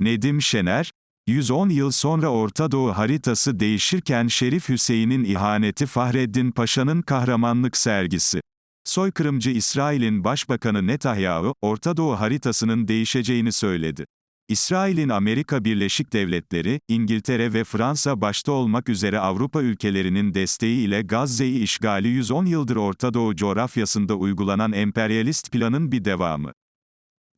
Nedim Şener, 110 yıl sonra Orta Doğu haritası değişirken Şerif Hüseyin'in ihaneti Fahreddin Paşa'nın kahramanlık sergisi. Soykırımcı İsrail'in Başbakanı Netanyahu, Orta Doğu haritasının değişeceğini söyledi. İsrail'in Amerika Birleşik Devletleri, İngiltere ve Fransa başta olmak üzere Avrupa ülkelerinin desteği ile Gazze'yi işgali 110 yıldır Orta Doğu coğrafyasında uygulanan emperyalist planın bir devamı.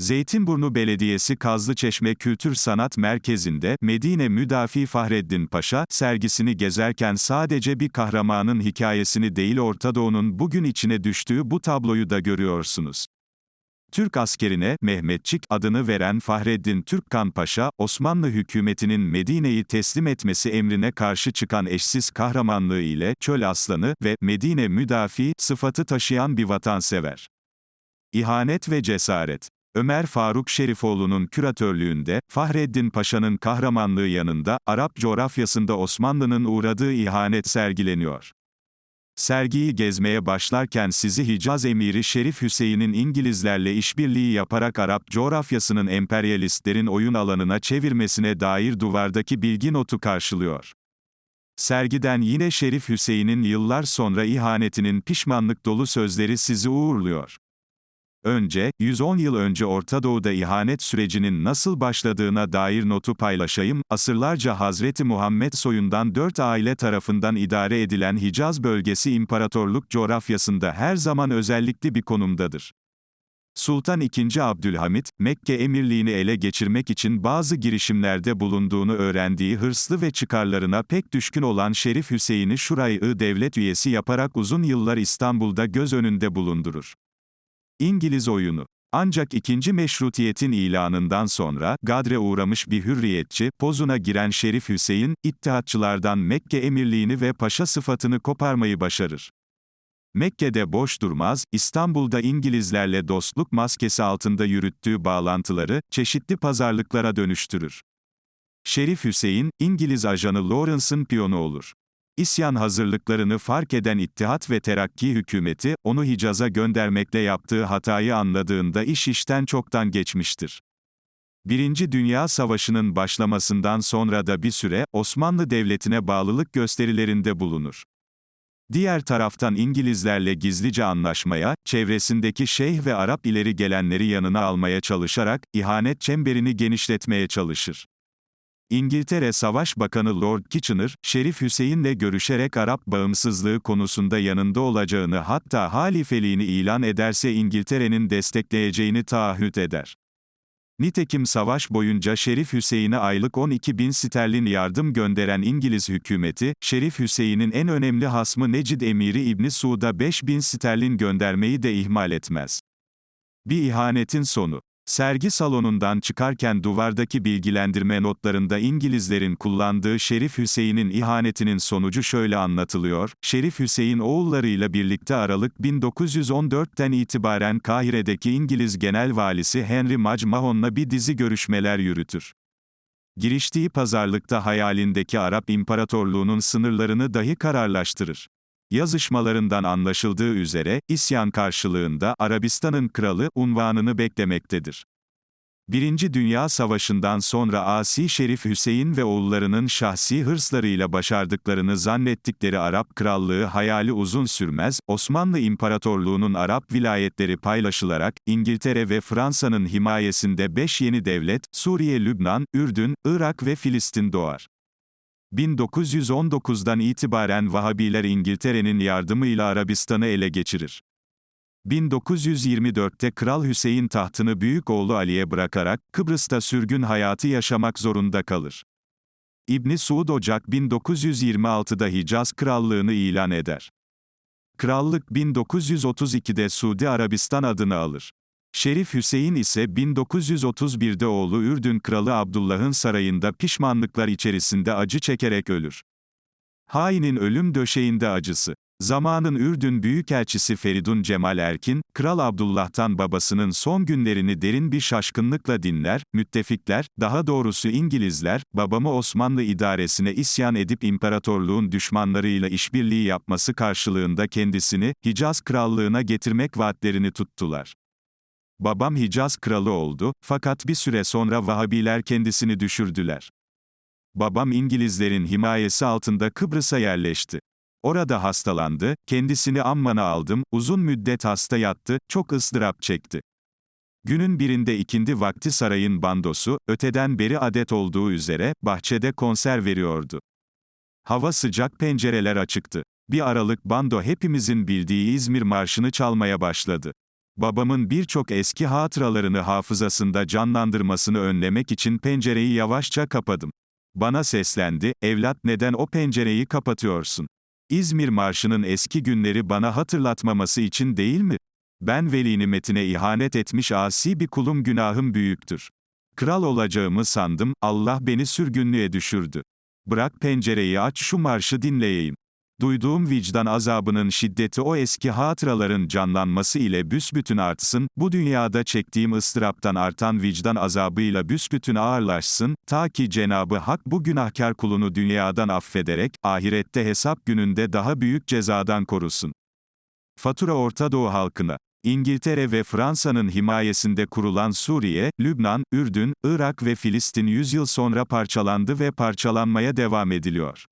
Zeytinburnu Belediyesi Kazlıçeşme Kültür Sanat Merkezi'nde Medine Müdafi Fahreddin Paşa sergisini gezerken sadece bir kahramanın hikayesini değil Orta Doğu'nun bugün içine düştüğü bu tabloyu da görüyorsunuz. Türk askerine Mehmetçik adını veren Fahreddin Türkkan Paşa, Osmanlı hükümetinin Medine'yi teslim etmesi emrine karşı çıkan eşsiz kahramanlığı ile Çöl Aslanı ve Medine Müdafi sıfatı taşıyan bir vatansever. İhanet ve cesaret Ömer Faruk Şerifoğlu'nun küratörlüğünde, Fahreddin Paşa'nın kahramanlığı yanında, Arap coğrafyasında Osmanlı'nın uğradığı ihanet sergileniyor. Sergiyi gezmeye başlarken sizi Hicaz Emiri Şerif Hüseyin'in İngilizlerle işbirliği yaparak Arap coğrafyasının emperyalistlerin oyun alanına çevirmesine dair duvardaki bilgi notu karşılıyor. Sergiden yine Şerif Hüseyin'in yıllar sonra ihanetinin pişmanlık dolu sözleri sizi uğurluyor. Önce, 110 yıl önce Orta Doğu'da ihanet sürecinin nasıl başladığına dair notu paylaşayım, asırlarca Hazreti Muhammed soyundan dört aile tarafından idare edilen Hicaz bölgesi imparatorluk coğrafyasında her zaman özellikli bir konumdadır. Sultan II. Abdülhamit, Mekke emirliğini ele geçirmek için bazı girişimlerde bulunduğunu öğrendiği hırslı ve çıkarlarına pek düşkün olan Şerif Hüseyin'i Şurayı devlet üyesi yaparak uzun yıllar İstanbul'da göz önünde bulundurur. İngiliz oyunu. Ancak ikinci meşrutiyetin ilanından sonra, gadre uğramış bir hürriyetçi, pozuna giren Şerif Hüseyin, İttihatçılardan Mekke emirliğini ve paşa sıfatını koparmayı başarır. Mekke'de boş durmaz, İstanbul'da İngilizlerle dostluk maskesi altında yürüttüğü bağlantıları, çeşitli pazarlıklara dönüştürür. Şerif Hüseyin, İngiliz ajanı Lawrence'ın piyonu olur. İsyan hazırlıklarını fark eden İttihat ve Terakki hükümeti, onu Hicaz'a göndermekle yaptığı hatayı anladığında iş işten çoktan geçmiştir. Birinci Dünya Savaşı'nın başlamasından sonra da bir süre, Osmanlı Devleti'ne bağlılık gösterilerinde bulunur. Diğer taraftan İngilizlerle gizlice anlaşmaya, çevresindeki şeyh ve Arap ileri gelenleri yanına almaya çalışarak, ihanet çemberini genişletmeye çalışır. İngiltere Savaş Bakanı Lord Kitchener, Şerif Hüseyin'le görüşerek Arap bağımsızlığı konusunda yanında olacağını hatta halifeliğini ilan ederse İngiltere'nin destekleyeceğini taahhüt eder. Nitekim savaş boyunca Şerif Hüseyin'e aylık 12 bin sterlin yardım gönderen İngiliz hükümeti, Şerif Hüseyin'in en önemli hasmı Necid Emiri İbni Suud'a 5 bin sterlin göndermeyi de ihmal etmez. Bir ihanetin sonu. Sergi salonundan çıkarken duvardaki bilgilendirme notlarında İngilizlerin kullandığı Şerif Hüseyin'in ihanetinin sonucu şöyle anlatılıyor, Şerif Hüseyin oğullarıyla birlikte Aralık 1914'ten itibaren Kahire'deki İngiliz Genel Valisi Henry Macmahon'la bir dizi görüşmeler yürütür. Giriştiği pazarlıkta hayalindeki Arap İmparatorluğu'nun sınırlarını dahi kararlaştırır. Yazışmalarından anlaşıldığı üzere, isyan karşılığında Arabistan'ın kralı unvanını beklemektedir. Birinci Dünya Savaşı'ndan sonra Asi Şerif Hüseyin ve oğullarının şahsi hırslarıyla başardıklarını zannettikleri Arap Krallığı hayali uzun sürmez, Osmanlı İmparatorluğu'nun Arap vilayetleri paylaşılarak, İngiltere ve Fransa'nın himayesinde beş yeni devlet, Suriye, Lübnan, Ürdün, Irak ve Filistin doğar. 1919'dan itibaren Vahabiler İngiltere'nin yardımıyla Arabistan'ı ele geçirir. 1924'te Kral Hüseyin tahtını büyük oğlu Ali'ye bırakarak, Kıbrıs'ta sürgün hayatı yaşamak zorunda kalır. İbni Suud Ocak 1926'da Hicaz Krallığını ilan eder. Krallık 1932'de Suudi Arabistan adını alır. Şerif Hüseyin ise 1931'de oğlu Ürdün Kralı Abdullah'ın sarayında pişmanlıklar içerisinde acı çekerek ölür. Hainin ölüm döşeğinde acısı. Zamanın Ürdün Büyükelçisi Feridun Cemal Erkin, Kral Abdullah'tan babasının son günlerini derin bir şaşkınlıkla dinler, müttefikler, daha doğrusu İngilizler, babamı Osmanlı idaresine isyan edip imparatorluğun düşmanlarıyla işbirliği yapması karşılığında kendisini, Hicaz Krallığına getirmek vaatlerini tuttular. Babam Hicaz kralı oldu, fakat bir süre sonra Vahabiler kendisini düşürdüler. Babam İngilizlerin himayesi altında Kıbrıs'a yerleşti. Orada hastalandı, kendisini Amman'a aldım, uzun müddet hasta yattı, çok ıstırap çekti. Günün birinde ikindi vakti sarayın bandosu, öteden beri adet olduğu üzere, bahçede konser veriyordu. Hava sıcak pencereler açıktı. Bir aralık bando hepimizin bildiği İzmir Marşı'nı çalmaya başladı. Babamın birçok eski hatıralarını hafızasında canlandırmasını önlemek için pencereyi yavaşça kapadım. Bana seslendi, evlat neden o pencereyi kapatıyorsun? İzmir Marşı'nın eski günleri bana hatırlatmaması için değil mi? Ben veli nimetine ihanet etmiş asi bir kulum günahım büyüktür. Kral olacağımı sandım, Allah beni sürgünlüğe düşürdü. Bırak pencereyi aç şu marşı dinleyeyim. Duyduğum vicdan azabının şiddeti o eski hatıraların canlanması ile büsbütün artsın, bu dünyada çektiğim ıstıraptan artan vicdan azabıyla büsbütün ağırlaşsın, ta ki Cenabı Hak bu günahkar kulunu dünyadan affederek, ahirette hesap gününde daha büyük cezadan korusun. Fatura Orta Doğu halkına İngiltere ve Fransa'nın himayesinde kurulan Suriye, Lübnan, Ürdün, Irak ve Filistin yüzyıl sonra parçalandı ve parçalanmaya devam ediliyor.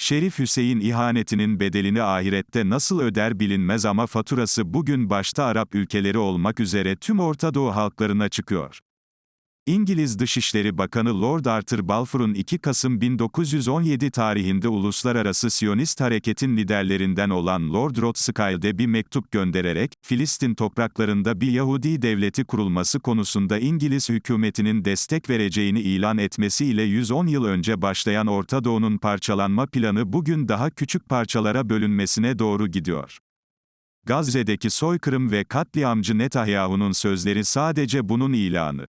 Şerif Hüseyin ihanetinin bedelini ahirette nasıl öder bilinmez ama faturası bugün başta Arap ülkeleri olmak üzere tüm Orta Doğu halklarına çıkıyor. İngiliz Dışişleri Bakanı Lord Arthur Balfour'un 2 Kasım 1917 tarihinde Uluslararası Siyonist Hareket'in liderlerinden olan Lord Rothschild'e bir mektup göndererek, Filistin topraklarında bir Yahudi devleti kurulması konusunda İngiliz hükümetinin destek vereceğini ilan etmesiyle 110 yıl önce başlayan Orta Doğu'nun parçalanma planı bugün daha küçük parçalara bölünmesine doğru gidiyor. Gazze'deki soykırım ve katliamcı Netanyahu'nun sözleri sadece bunun ilanı.